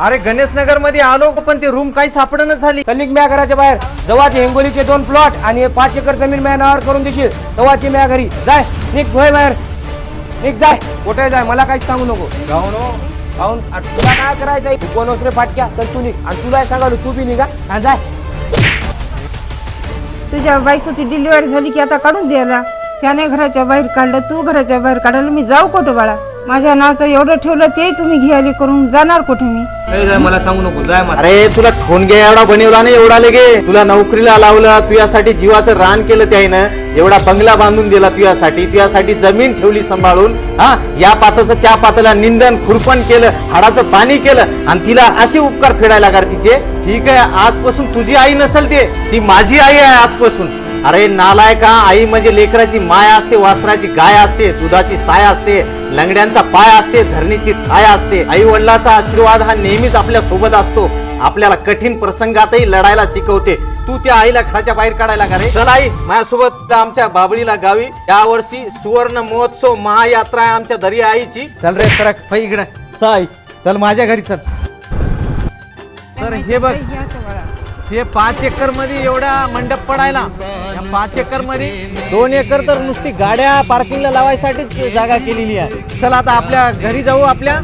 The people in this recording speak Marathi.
अरे गणेश नगरमध्ये आलो पण ते रूम काही सापडणच झाली. निघ म्या घराच्या बाहेर. जवाची हिंगोलीचे दोन प्लॉट आणि हे पाच एकर जमीन म्या नावावर करून देशील तवाची म्या घरी जाय निघ भोय बाहेर. निघ जाय. कुठे जाय? मला काहीच सांगू नको. जाऊन आ, तुला काय करायचंय? कोण रे फाटक्या? चल तू निघ. आणि तुला सांगालो तू बी निघा. हा जाय. तुझ्या बायकोची डिलिव्हरी झाली की आता काढून द्यायला? त्याने घराच्या बाहेर काढलं तू घराच्या बाहेर काढलं मी जाऊ कुठं बाळा? माझ्या नावचं एवढं ठेवलं ते तुम्ही घ्यायला करून जाणार कुठे मी? ए, जाय मला सांगू नको जाय मला अरे तुला ठोनगे एवढा बनवला नाही एवढा लगे. तुला नोकरीला लावलं तुझ्यासाठी जीवाचं रान केलं त्यानं एवढा बंगला बांधून दिला तुझ्यासाठी तुझ्यासाठी जमीन ठेवली सांभाळून. हा या पाताचं त्या पाताला निंदन खुरपण केलं हाडाचं पाणी केलं आणि तिला असे उपकार फेडायला लागा रे तिचे. ठीक आहे आजपासून तुझी आई नसेल ते ती माझी आई आहे आजपासून. अरे नालाय का आई म्हणजे लेकराची माय असते वासराची गाय असते दुधाची साय असते लंगड्यांचा पाय असते धरणीची ठाय असते. आई वडिलाचा आशीर्वाद हा नेहमीच आपल्यासोबत असतो. आपल्याला कठीण प्रसंगातही लढायला शिकवते. तू त्या आईला घराच्या बाहेर काढायला का रे. चल आई माझ्यासोबत आमच्या बाबळीला गावी. यावर्षी सुवर्ण महोत्सव महायात्रा आहे आमच्या दरी आईची. चल रे सरक पै इकडे. चल चल माझ्या घरी चल. तर हे बघ हे पाच एकरमध्ये एवढा मंडप पडायला. या पाच एकरमध्ये दोन एकर तर नुसती गाड्या पार्किंगला लावायसाठीच जागा केलेली आहे. चल आता आपल्या घरी जाऊ आपल्या.